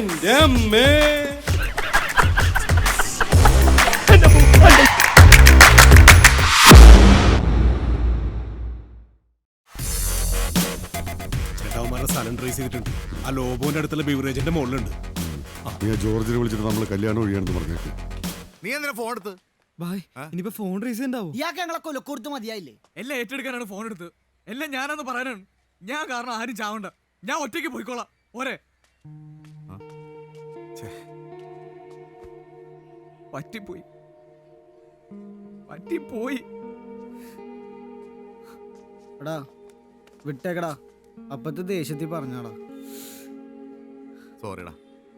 എന്റെ അമ്മേ ചേട്ടാവുമാരുടെ സ്ഥലം ട്രേസ് ചെയ്തിട്ടുണ്ട്. ആ ലോബോന്റെ അടുത്തുള്ള ബിവറേജിന്റെ മുകളിലുണ്ട് നീ ആ ജോർജിനെ വിളിച്ചിട്ട് നമ്മൾ കല്യാണം ഒഴിയാണെന്ന് പറഞ്ഞേക്ക്. നീ എന്തിനാ ഫോൺ എടുത്ത്? ബായ് ഇനിയിപ്പോ ഫോൺ റീസ് ഉണ്ടാവും ഇയാൾക്ക് ഞങ്ങളെ കൊലക്കൊടുത്ത് മതിയായില്ലേ? എല്ലാം ഏറ്റെടുക്കാനാണ് ഫോൺ എടുത്ത്. എല്ലാം ഞാനാന്ന് പറയാനാണ്. ഞാൻ കാരണം ആരും ചാവണ്ട. ഞാൻ ഒറ്റയ്ക്ക് പോയിക്കോളാം. ഓരെ പറ്റിപ്പോയി. പറ്റിപ്പോയി. എടാ വിട്ടേക്കടാ. അപ്പത്തെ ദേഷ്യത്തിൽ പറഞ്ഞാടാ. സോറിടാ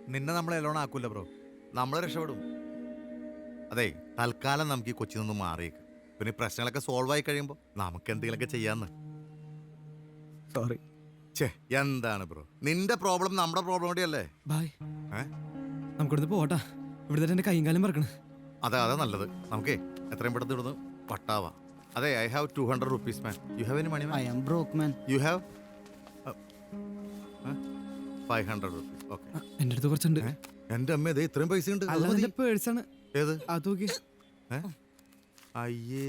നിന്നെ നമ്മൾ എലോൺ ആക്കൂല ബ്രോ നമ്മൾ രക്ഷപ്പെടും. അതെ തൽക്കാലം നമുക്ക് ഈ കൊച്ചിയിൽ നിന്ന് മാറിയേക്ക്. പിന്നെ പ്രശ്നങ്ങളൊക്കെ സോൾവ് ആയി കഴിയുമ്പോൾ നമുക്ക് എന്തെങ്കിലുമൊക്കെ ചെയ്യാന്ന്. സോറി ഛേ എന്താണ് ബ്രോ നിന്റെ പ്രോബ്ലം നമ്മുടെ പ്രോബ്ലം കൂടിയല്ലേ? ബൈ ഏ? നമുക്കിവിടുന്ന് പോട്ടാ ഇവിടുത്തെ എന്റെ കൈയും കാലം പറക്കണ് അതെ അതാ നല്ലത്. നമുക്കേ എത്രയും പെട്ടെന്ന് ഇവിടുന്ന് പട്ടാവാ. അതെ I have two hundred rupees man you have any money man I am broke man you have five hundred rupees okay ആ, എന്റെ അടുത്ത് കുറച്ചുണ്ട്. എന്റെ അമ്മ ഇതേ ഇത്രയും പൈസ ഉണ്ട്. അല്ല പേഴ്സാണ് ഏത്? അത് നോക്കി ഏ? അയ്യേ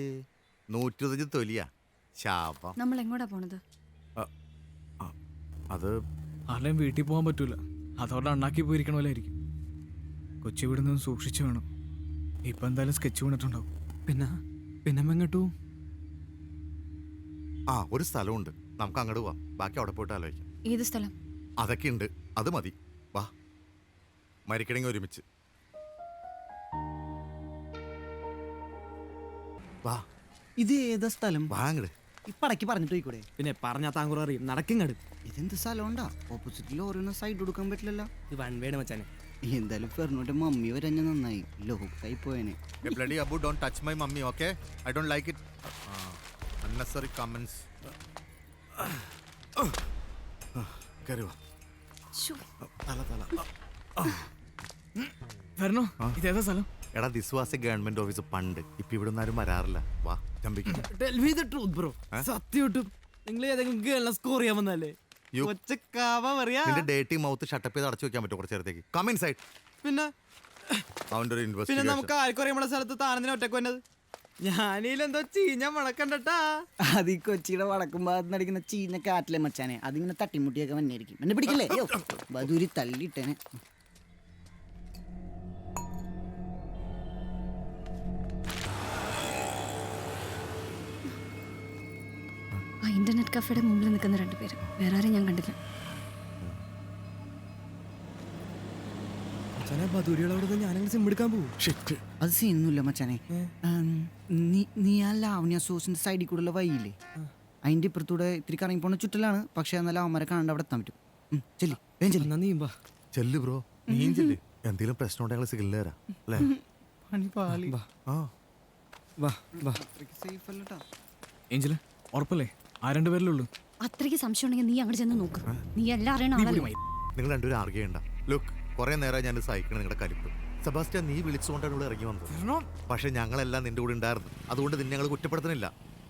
നൂറ്റിരുപത്തഞ്ച് തൊലിയാ. ശാപം. നമ്മൾ എങ്ങോട്ടാ പോണത്? അത് ആരുടെയും വീട്ടിൽ പോകാൻ പറ്റൂല. അതവരുടെ അണ്ണാക്കി പോയിരിക്കണ പോലെ ആയിരിക്കും. കൊച്ചി നിന്ന് സൂക്ഷിച്ചു വേണം. ഇപ്പൊ എന്തായാലും സ്കെച്ച് വീണിട്ടുണ്ടാവും പിന്നെ? പിന്നെ എങ്ങോട്ടു? ആ ഒരു സ്ഥലമുണ്ട്. നമുക്ക് അങ്ങോട്ട് പോവാം. ബാക്കി അവിടെ പോയിട്ട് ആലോചിക്കാം. ഏത് സ്ഥലം? അതൊക്കെ ഉണ്ട്. അത് മതി. വാ. മരിക്കണമെങ്കിൽ ഒരുമിച്ച്. വാ. ഇത് ഏതാ സ്ഥലം? വാ അങ്ങട്. ഇപ്പടക്ക് പറഞ്ഞിട്ട് പോയിക്കൂടെ? പിന്നെ പറഞ്ഞാ താങ്കൂർ അറിയും. നടക്കും നടക്കിങ്ങട് ഇതെന്ത് സ്ഥലം ഉണ്ടാ ഓപ്പോസിറ്റിൽ ഓരോന്ന് സൈഡ് കൊടുക്കാൻ പറ്റില്ലല്ലോ. ഇത് വൺ വേണം മച്ചാനെ. എന്തായാലും ഫെറിനോട്ട് മമ്മി വരഞ്ഞ നന്നായി. ലോക്കായി പോയനെ. Bloody Abu don't touch my mummy okay I don't like it unnecessary comments കയറി വാ. ശ്ശോ, തല തല. വരണോ ഇതേതാ സ്ഥലം? എടാ this was a government office പണ്ട്. ഇപ്പൊ ഇവിടെ ഒന്നും ആരും വരാറില്ല. വാ ചമ്പിക്ക് ബ്രോ. സത്യം നിങ്ങൾ ഏതെങ്കിലും ഗേളിനെ സ്കോർ ചെയ്യാൻ വന്നല്ലേ You- ഒച്ചക്കാവ പറയാ നിന്റെ ഡേറ്റി മൗത്ത് ഷട്ടപ്പ് ചെയ്ത് അടച്ചു വെക്കാൻ പറ്റും കുറച്ച് നേരത്തേക്ക്? കമിൻ സൈഡ് പിന്നെ അവന്റെ ഒരു പിന്നെ ഇൻവെസ്റ്റിഗേഷൻ നമുക്ക് ആർക്കറിയാമുള്ള സ്ഥലത്ത് താനെന്തിനാ ഒറ്റയ്ക്ക് വന്നത്. ഞാനീലെന്തോ ചീഞ്ഞ മണക്കണ്ടട്ടാ അത് ഈ കൊച്ചിയുടെ വടക്കും ഭാഗത്ത് അടിക്കുന്ന ചീഞ്ഞ കാറ്റിലെ മച്ചാനെ. അതിങ്ങനെ തട്ടിമുട്ടിയൊക്കെ വന്നായിരിക്കും എന്നെ പിടിക്കില്ലേ? അയ്യോ ബദൂരി തല്ലിട്ടേനെ ഇന്റർനെറ്റ് കഫേയുടെ മുമ്പിൽ നിൽക്കുന്ന രണ്ടുപേരും വേറെ ആരും ഞാൻ കണ്ടില്ല. അത് സീനൊന്നുമില്ല മച്ചാനെ. നീ നീ ആ ലാവണ്യ സോസിന്റെ സൈഡിൽ കൂടെ വഴിയില്ലേ? അതിന്റെ ഇപ്പുറത്തൂടെ ഇത്തിരി കറങ്ങി പോണ ചുറ്റലാണ്. പക്ഷെ എന്നാലും അവന്മാരെ കാണാണ്ട് അവിടെ എത്താൻ പറ്റും. ചെല്ലി വേഗം ചെല്ലി. ബ്രോ നീ ചെല്ലു. എന്തെങ്കിലും പ്രശ്നം ഉണ്ടെങ്കിൽ സിഗ്നൽ തരാം അല്ലേ? വാ. ആ വാ. വാ സേഫ് അല്ലട്ടാ ഏഞ്ചൽ ഉറപ്പല്ലേ? ആ രണ്ടുപേരിലുള്ളൂ അത്രയ്ക്ക് സംശയം ഉണ്ടെങ്കിൽ നീ അങ്ങോട്ട് ചെന്ന് നോക്ക്. നീ എല്ലാം അറിയണ ആളല്ലേ. നിങ്ങൾ രണ്ടുപേരും അറിയണ്ട ലുക്ക് കുറെ നേരം ഞാൻ സഹിക്കണം നിങ്ങളുടെ കലിപ്പ്. സെബാസ്റ്റ്യൻ നീ വിളിച്ചുകൊണ്ടാണ് ഇവിടെ ഇറങ്ങി വന്നത്. പക്ഷെ ഞങ്ങളെല്ലാം നിന്റെ കൂടെ ഉണ്ടായിരുന്നു. അതുകൊണ്ട് നിന്നെ ഞങ്ങൾ കുറ്റപ്പെടുത്തുന്നില്ല.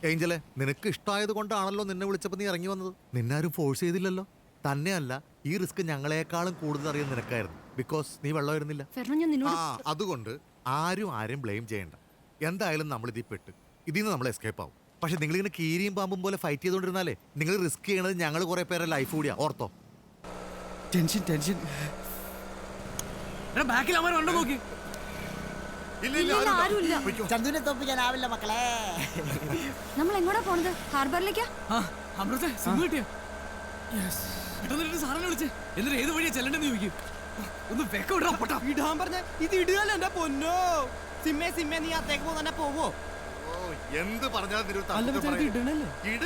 ഏഞ്ചലെ നിനക്ക് ഇഷ്ടമായത് കൊണ്ടാണല്ലോ നിന്നെ വിളിച്ചപ്പോൾ നീ ഇറങ്ങി വന്നത്? നിന്നെ ആരും ഫോഴ്സ് ചെയ്തില്ലല്ലോ. തന്നെയല്ല ഈ റിസ്ക് ഞങ്ങളെക്കാളും കൂടുതൽ അറിയാൻ നിനക്കായിരുന്നു. ബിക്കോസ് നീ വെള്ളമായിരുന്നില്ല ആ നിന്നോട് അതുകൊണ്ട് ആരും ആരും ബ്ലെയിം ചെയ്യണ്ട. എന്തായാലും നമ്മൾ ഇതിൽ പെട്ട്. ഇതിൽ നിന്ന് നമ്മൾ എസ്കേപ്പ് ആവും. പക്ഷെ നിങ്ങൾ ഇങ്ങനെ കീരിയും പാമ്പും പോലെ ഫൈറ്റ് ചെയ്തുകൊണ്ടിരുന്നാലേ നിങ്ങൾ റിസ്ക് ചെയ്യണത് ഞങ്ങൾ കുറെ പേരെ ലൈഫ് കൂടിയാ. ഓർത്തോ? Tension tension. ബാക്കിൽ അമ്മ ഉണ്ടോ നോക്കി. ചന്തുവിനെ തോപ്പിക്കാനാവില്ല മക്കളെ. നമ്മൾ എങ്ങോട്ടാ പോണത് ഹാർബറിലേക്കാ അമൃത കിട്ടിയ? സാറിനെ വിളിച്ചേ. എന്നിട്ട് ഏത് വഴിയാ ചെല്ലണ്ടെന്ന് ചോദിക്കും. ഒന്ന് വെക്ക വിടാ പൊട്ടാ ഇടാൻ പറഞ്ഞ ഇത് ഇടുകല്ലോ എന്റെ പൊന്നോ? സിമ്മേ സിമ്മേ നീ അത്തേക്ക് പോകുന്നെ പോവോ? എന്ത് പറഞ്ഞാലും ഇട്.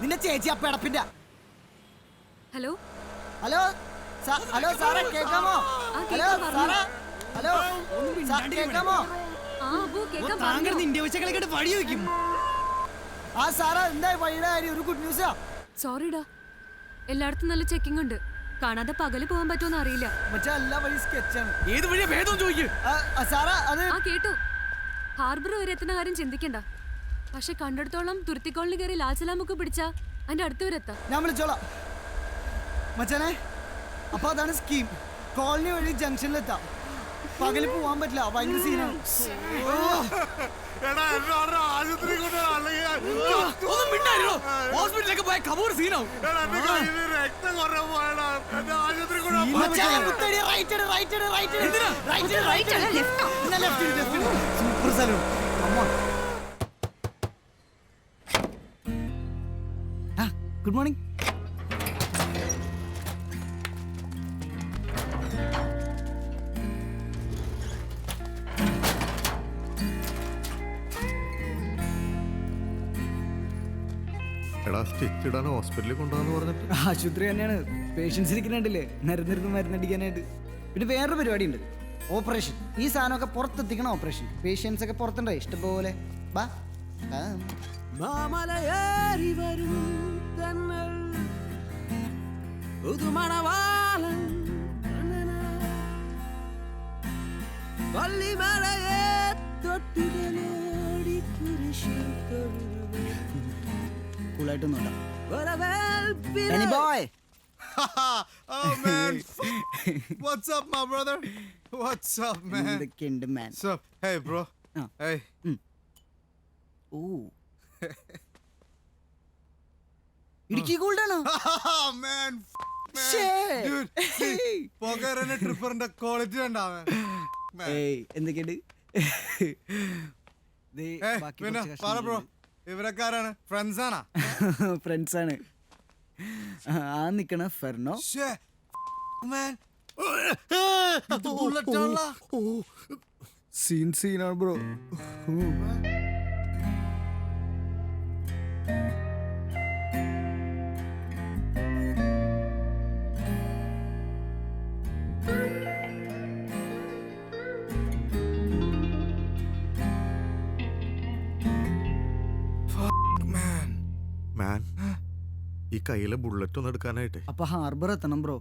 നിന്റെ ചേച്ചി അപ്പ പെടപ്പിന്റെ ഹലോ? ഹലോ ഹലോ സാറേ കേക്കാമോ? ഹലോ സാറേ ഹലോ കേക്കാമോ? താങ്കൾ. നിന്റെ വെച്ചകളെ വഴി വയ്ക്കും. ആ സാറാ എന്താ വഴിയുടെ കാര്യം? ഒരു ഗുഡ് ന്യൂസാ സോറിടാ എല്ലായിടത്തും നല്ല ചെക്കിംഗ് ഉണ്ട്. കാണാതെ പകൽ പോകാൻ പറ്റുമെന്ന് അറിയില്ല. മറ്റേ എല്ലാ വഴി സ്കെച്ചാണ് ഏത് വഴിയാ ഭേദം ചോദിക്കും? സാറേ അത് ആ കേട്ടു. ഹാർബർ വരെ എത്തുന്ന കാര്യം ചിന്തിക്കണ്ട. പക്ഷെ കണ്ടെടുത്തോളം തുരുത്തിക്കോളിന് കയറി ലാൽസലാമൊക്കെ പിടിച്ചാ അതിന്റെ അടുത്ത് വരെ എത്താം. ഞാൻ വിളിച്ചോളാം. മച്ചാനെ അപ്പൊ അതാണ് സ്കീം കോളനി വഴി ജംഗ്ഷനിലെത്താം പകൽ പോവാൻ പറ്റില്ല. ഭയങ്കര സീനാണ് ഹോസ്പിറ്റലിലേക്ക് പോയ കബൂർ സീനാവും ഗുഡ് നിന്ന് സ്റ്റിച്ച് ഇടാൻ ഹോസ്പിറ്റലിൽ കൊണ്ടുപോകാന്ന് പറഞ്ഞിട്ട്. ആശുപത്രി തന്നെയാണ്. പേഷ്യൻസ് ഇരിക്കുന്നുണ്ടല്ലേ? മരുന്നിരുന്ന് മരുന്നടിക്കാനായിട്ട് പിന്നെ വേറൊരു പരിപാടി ഉണ്ട് ഓപ്പറേഷൻ ഈ സാധനമൊക്കെ പുറത്തെത്തിക്കണം ഓപ്പറേഷൻ പേഷ്യൻസ് ഒക്കെ പുറത്തുണ്ടോ? ഇഷ്ടംപോലെ. ബാ. മാമലയേറി വരും തന്നൽ പുതുമണവാളൻ പള്ളിമലയെ തൊട്ടികളോടി കുരിശിൽ കൂളായിട്ടൊന്നുമില്ല Danny boy. oh man what's up my brother what's up man എന്തൊക്കെയുണ്ട് man? what's up hey bro ആ. hey ഓ. ഇടുക്കി ഗോൾഡാണോ oh man man Shit. dude. പകരന്റെ ട്രിപ്പറിന്റെ ക്വാളിറ്റി ഉണ്ടാവൻ എന്തൊക്കെയുണ്ട് ദേ, ഏയ് ബാക്കി പിന്നെ കുറച്ച് പറ ബ്രോ കഷ്ണങ്ങളുണ്ട്. ഇവരക്കാരാണ്? ഫ്രണ്ട്സ് ആണാ? ഫ്രണ്ട്സ് ആണ്. ആ, നിക്കണ ഫെർണോ. സീൻ സീനാണ് ബ്രോ കയ്യിലെ ബുള്ളറ്റ് ഒന്ന് എടുക്കാനായിട്ട്. അപ്പൊ ഹാർബർ എത്തണം ബ്രോ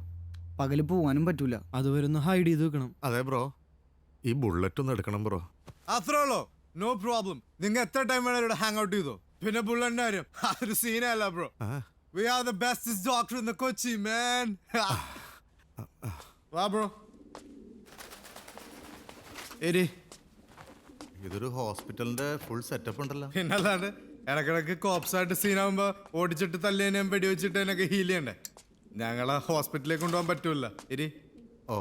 പകൽ പോവാനും പറ്റൂല. അതുവരെ ഒന്ന് ഹൈഡ് ചെയ്ത് വെക്കണം. അതെ ബ്രോ ഈ ബുള്ളറ്റ് ഒന്ന് എടുക്കണം ബ്രോ അത്രേ ഉള്ളൂ നോ പ്രോബ്ലം നിങ്ങൾ എത്ര ടൈം വേണേലും ഇവിടെ ഹാങ് ഔട്ട് ചെയ്തോ. പിന്നെ ബുള്ളറ്റിന്റെ കാര്യം. അതൊരു സീനല്ല bro we are the best doctor in the Kochi man വാ ബ്രോ എരി ഇതൊരു ഹോസ്പിറ്റലിന്റെ ഫുൾ സെറ്റപ്പ് ഉണ്ടല്ലോ. പിന്നല്ലാണ്ട് ഇടക്കിടക്ക് കോപ്സായിട്ട് സീനാകുമ്പോ ഓടിച്ചിട്ട് തല്ലിയതിനെയും വെടിവെച്ചിട്ട് എന്നൊക്കെ ഹീൽ ചെയ്യണ്ടേ? ഞങ്ങളെ ഹോസ്പിറ്റലിലേക്ക് കൊണ്ടുപോകാൻ പറ്റൂല. ഇരി. ഓ.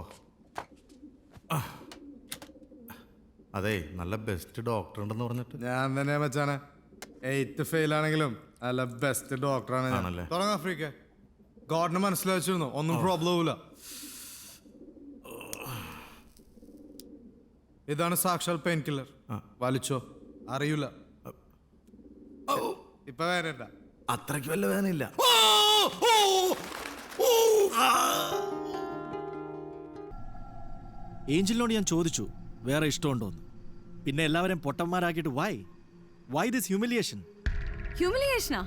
അതെ നല്ല ബെസ്റ്റ് ഡോക്ടർ ഉണ്ടെന്ന് പറഞ്ഞിട്ട്. ഞാൻ തന്നെ മച്ചാനെ. എയ്ത്ത് ഫെയിൽ ആണെങ്കിലും നല്ല ബെസ്റ്റ് ഡോക്ടറാണ് ഞാൻ. ആണല്ലേ? തുടങ്ങാം ഫ്രീക്ക്. ഗോഡിനെ മനസ്സിലാച്ചിരുന്നു ഒന്നും പ്രോബ്ലം ഇല്ല ഇതാണ് സാക്ഷാൽ പെയിൻ കില്ലർ വലിച്ചോ? അറിയില്ല ഇപ്പൊ വേനണ്ട അത്രയ്ക്ക് വല്ല വേനയില്ല ഏഞ്ചലിനോട് ഞാൻ ചോദിച്ചു വേറെ ഇഷ്ടമുണ്ടോന്ന് പിന്നെ എല്ലാവരും പൊട്ടന്മാരാക്കിയിട്ട് വൈ വൈ ദിസ് ഹ്യൂമിലിയേഷൻ ഹ്യൂമിലിയേഷനാ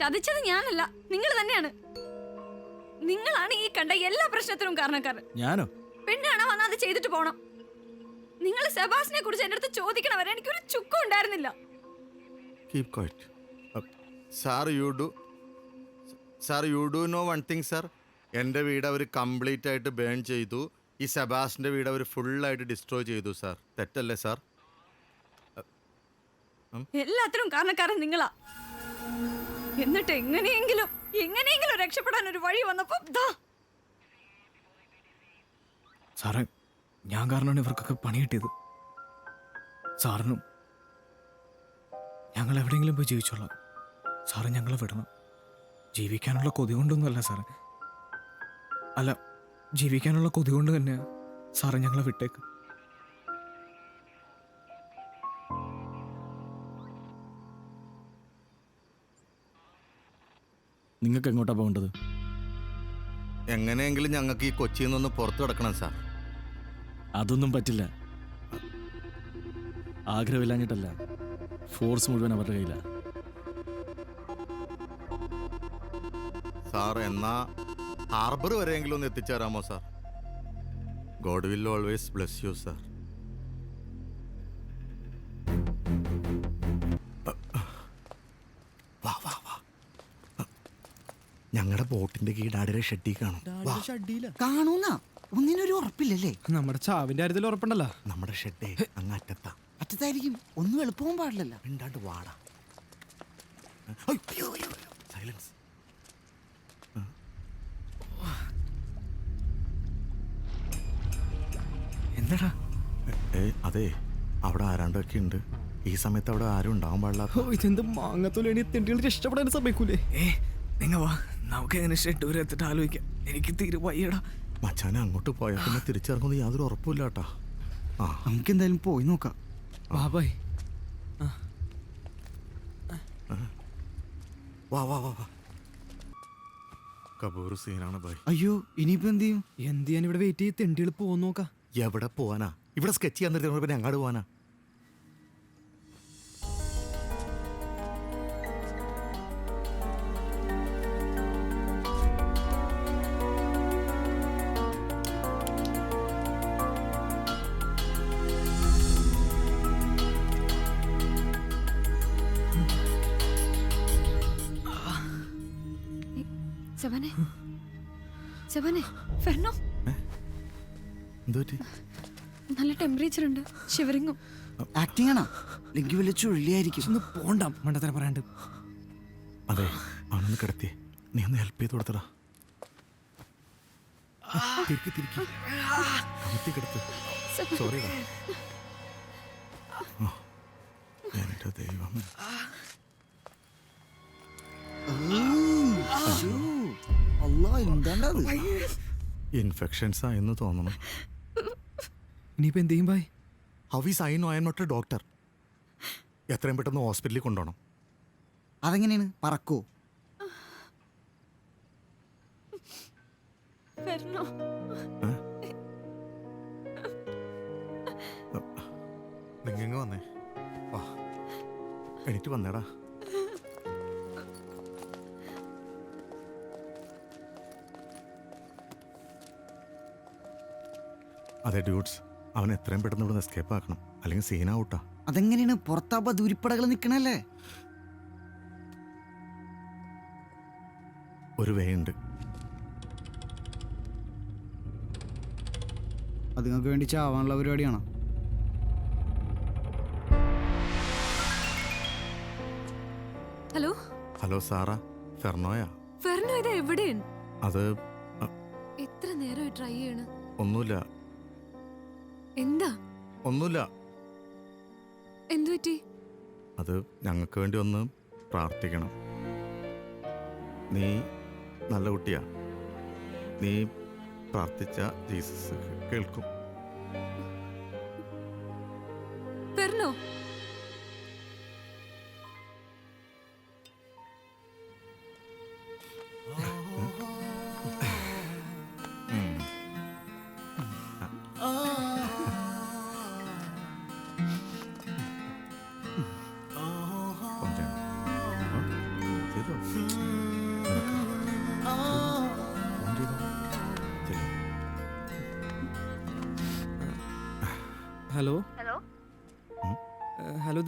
ചതിച്ചത് ഞാനല്ല നിങ്ങൾ തന്നെയാണ്. നിങ്ങളാണ് ഈ കണ്ട എല്ലാ പ്രശ്നത്തിനും കാരണക്കാരൻ. ഞാനോ? പെണ്ണാണോ വന്നാൽ അത് ചെയ്തിട്ട് പോണം. നിങ്ങൾ സെബാസിനെ കുറിച്ച് എന്റെ അടുത്ത് ചോദിക്കണവരെ എനിക്കൊരു ചുക്കും ഉണ്ടായിരുന്നില്ല. Keep quiet sir you do sir you do no one thing sir എന്റെ വീട് അവർ കംപ്ലീറ്റ് ആയിട്ട് ബേൺ ചെയ്തു. ഈ സെബാസിന്റെ വീട് അവർ ഫുള്ളായിട്ട് ഡിസ്ട്രോയ് ചെയ്തു സാർ തെറ്റല്ലേ സാർ എല്ലാത്തിനും കാരണക്കാരൻ നിങ്ങളാ. എന്നിട്ട് എങ്ങനെയെങ്കിലും എങ്ങനെയെങ്കിലും രക്ഷപ്പെടാൻ ഒരു വഴി വന്നപ്പോ ദാ. സാറേ ഞാൻ കാരണമാണ് ഇവർക്കൊക്കെ പണി കിട്ടിയത്. സാറിനും ഞങ്ങൾ എവിടെയെങ്കിലും പോയി ജീവിച്ചോളാം. സാറ് ഞങ്ങളെ വിടണം. ജീവിക്കാനുള്ള കൊതി കൊണ്ടൊന്നുമല്ല സാറേ. അല്ല ജീവിക്കാനുള്ള കൊതി കൊണ്ട് തന്നെ സാറ് ഞങ്ങളെ വിട്ടേക്ക്. നിങ്ങൾക്ക് എങ്ങോട്ടാ പോകേണ്ടത്? എങ്ങനെയെങ്കിലും ഞങ്ങൾക്ക് ഈ കൊച്ചിയിൽ നിന്നൊന്ന് പുറത്തു കിടക്കണം സാർ. അതൊന്നും പറ്റില്ല. ആഗ്രഹമില്ലാഞ്ഞിട്ടല്ല. ഫോഴ്സ് മുഴുവൻ അവരുടെ കയ്യിലാണ് സാർ എന്നാ ഹാർബർ വരെയെങ്കിലും ഒന്ന് എത്തിച്ചേരാമോ sir? God will always bless you sir. വാ വാ വാ. ഞങ്ങളുടെ ബോട്ടിന്റെ കീഴാടിരെ ഷെഡി കാണും. കാണൂന്നാ? ഒന്നിനൊരു ഉറപ്പില്ലല്ലേ? നമ്മുടെ ചാവിന്റെ കാര്യത്തിൽ ഉറപ്പുണ്ടല്ലോ. നമ്മുടെ ഷെഡേ അങ്ങ് അറ്റത്താ. അറ്റത്തായിരിക്കും ഒന്നും എളുപ്പവും പാടില്ലല്ലോ. മിണ്ടാണ്ട് വാടാ. സൈലൻസ് എന്താടാ? ഏ അതെ. അവിടെ ആരാണ്ടൊക്കെ ഉണ്ട്? ഈ സമയത്ത് അവിടെ ആരും ഉണ്ടാവാൻ പാടില്ല ഓ ഇതെന്ത് മാങ്ങത്തോലി തെണ്ടികൾ ഇഷ്ടപ്പെടാൻ സമ്മതിക്കൂലേ? ഏ നിങ്ങ വാ. നമുക്ക് എങ്ങനെ ഷെഡ്യൂർ എത്തിട്ട് ആലോചിക്കാം. എനിക്ക് തീരെ വയ്യടാ. മച്ചാനെ അങ്ങോട്ട് പോയാൽ പിന്നെ തിരിച്ചിറങ്ങുന്നത് യാതൊരു ഉറപ്പില്ല കേട്ടാ ആ. നമുക്ക് എന്തായാലും പോയി നോക്കാം. ബാബായ് വാ. വാ വാ വാ കപൂർ സീനാണ് ബൈ അയ്യോ ഇനിയിപ്പോ എന്ത് ചെയ്യും? എന്ത് ചെയ്യാൻ ഇവിടെ വെയിറ്റ് ചെയ്ത് തെണ്ടികൾ പോകുന്ന നോക്കാം. എവിടെ പോവാനാ? ഇവിടെ സ്കെച്ച് ചെയ്യാൻ നിർത്തി പിന്നെ അങ്ങോട്ട് പോവാനാ? സെബനെ ഫെർണോ. നല്ല ടെമ്പറേച്ചർ ഉണ്ട് ഷിവറിങ്ങും ആക്ടിംഗ് ആണോ? ലിങ്കി വിളിച്ചു ഉള്ളിയായിരിക്കും ഒന്ന് പോണ്ട മണ്ടത്തരം പറയാണ്ട്. അതെ അവനൊന്ന് കിടത്തിയേ. നീ ഒന്ന് ഹെൽപ്പ് ചെയ്ത് കൊടുത്തടാ. തിരിക്കി തിരിക്കി. കമത്തി കിടത്ത് സോറിടാ ദൈവമേ എന്താണ്ടത്? ഇൻഫെക്ഷൻസ് ആയെന്ന് തോന്നണം. ഇനിയിപ്പോ എന്ത് ചെയ്യും bye how is I know I'm not a doctor. എത്രയും പെട്ടെന്ന് ഹോസ്പിറ്റലിൽ കൊണ്ടുപോകണം. അതെങ്ങനെയാണ്? പറക്കോ. നിങ്ങ വന്നേ? വാ. എണീറ്റ് വന്നേടാ. അതെ ഡ്യൂട്ട്സ് അവൻ എത്രയും പെട്ടെന്ന് ഇവിടെ എസ്കേപ്പ് ആക്കണം. അല്ലെങ്കിൽ സീൻ ഔട്ടാ അതെങ്ങനെയാണ്? പുറത്താപ്പ ദൂരിപ്പടകൾ നിൽക്കണല്ലേ ഒരു വേ ഉണ്ട് അത് നിങ്ങൾക്ക് വേണ്ടി ചാവാനുള്ള പരിപാടിയാണോ? ഹലോ? ഹലോ സാറാ. ഫെർണോയാ? ഫെർണോ ഇത് എവിടെയാണ്? അത് എത്ര നേരമായി ട്രൈ ചെയ്യണം? ഒന്നുമില്ല. എന്താ? ഒന്നുമില്ല. എന്തു പറ്റി? അത് ഞങ്ങൾക്ക് വേണ്ടി ഒന്ന് പ്രാർത്ഥിക്കണം. നീ നല്ല കുട്ടിയാ. നീ പ്രാർത്ഥിച്ച ജീസസ് കേൾക്കും. പെർണോ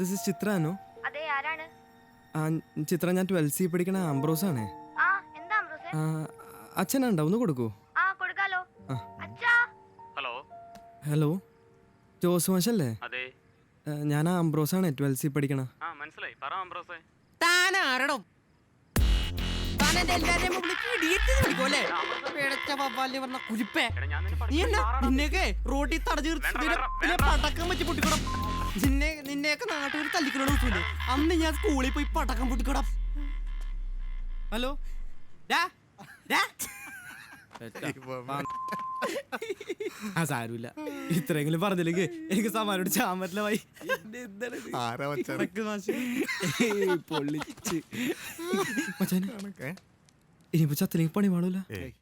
ദിസ് ഇസ് ചിത്ര ആണോ അതെ ആരാണ്? ആ ചിത്ര ഞാൻ ട്വൽവ് സി പഠിക്കണ ആംബ്രോസ് ആണ്. ആ എന്താ അമ്രോസെ അച്ഛനുണ്ടോ? ഒന്ന് കൊടുക്കൂ. ആ കൊടുക്കാലോ. ആ. അച്ഛാ. ഹലോ. ജോസ് മാഷല്ലേ? അതെ. ആ, ഞാൻ ആംബ്രോസ് ആണ് ട്വൽവ് സി പഠിക്കണ. ആ മനസ്സിലായി. പറ അംബ്രോസേ. താൻ ആരടോ? താൻ എന്റെ എല്ലാരെയും മുമ്പിൽ ഇടിയിട്ട് പിഴച്ച വവ്വാലിനെ പറഞ്ഞ കുരിപ്പേ. എടാ ഞാൻ നിന്നെ നീ എന്നാ പഠിപ്പിച്ച് നിന്നെയൊക്കെ തടഞ്ഞു നിർത്തി വേണ്ട, വേണ്ട, വേണ്ട. പടക്കം വെച്ച് പൊട്ടിക്കണം. നിന്നെയൊക്കെ നാട്ടുകാർ തല്ലിക്കണോട് വെച്ചില്ലേ അന്ന് ഞാൻ സ്കൂളിൽ പോയി പടക്കം പൊട്ടിക്കടാ. ഹലോ? ഡാ, ഡാ. ആ സാരമില്ല. ഇത്രയെങ്കിലും പറഞ്ഞില്ലെങ്കിൽ എനിക്ക് സമാനോട് ചാൻ പറ്റില്ല വൈ. ആരാ വച്ചാ പൊള്ളിച്ച് മച്ചാനെ? ഇനിയിപ്പോ ചത്തിലേക്ക് പണി പാടില്ല ഏയ്.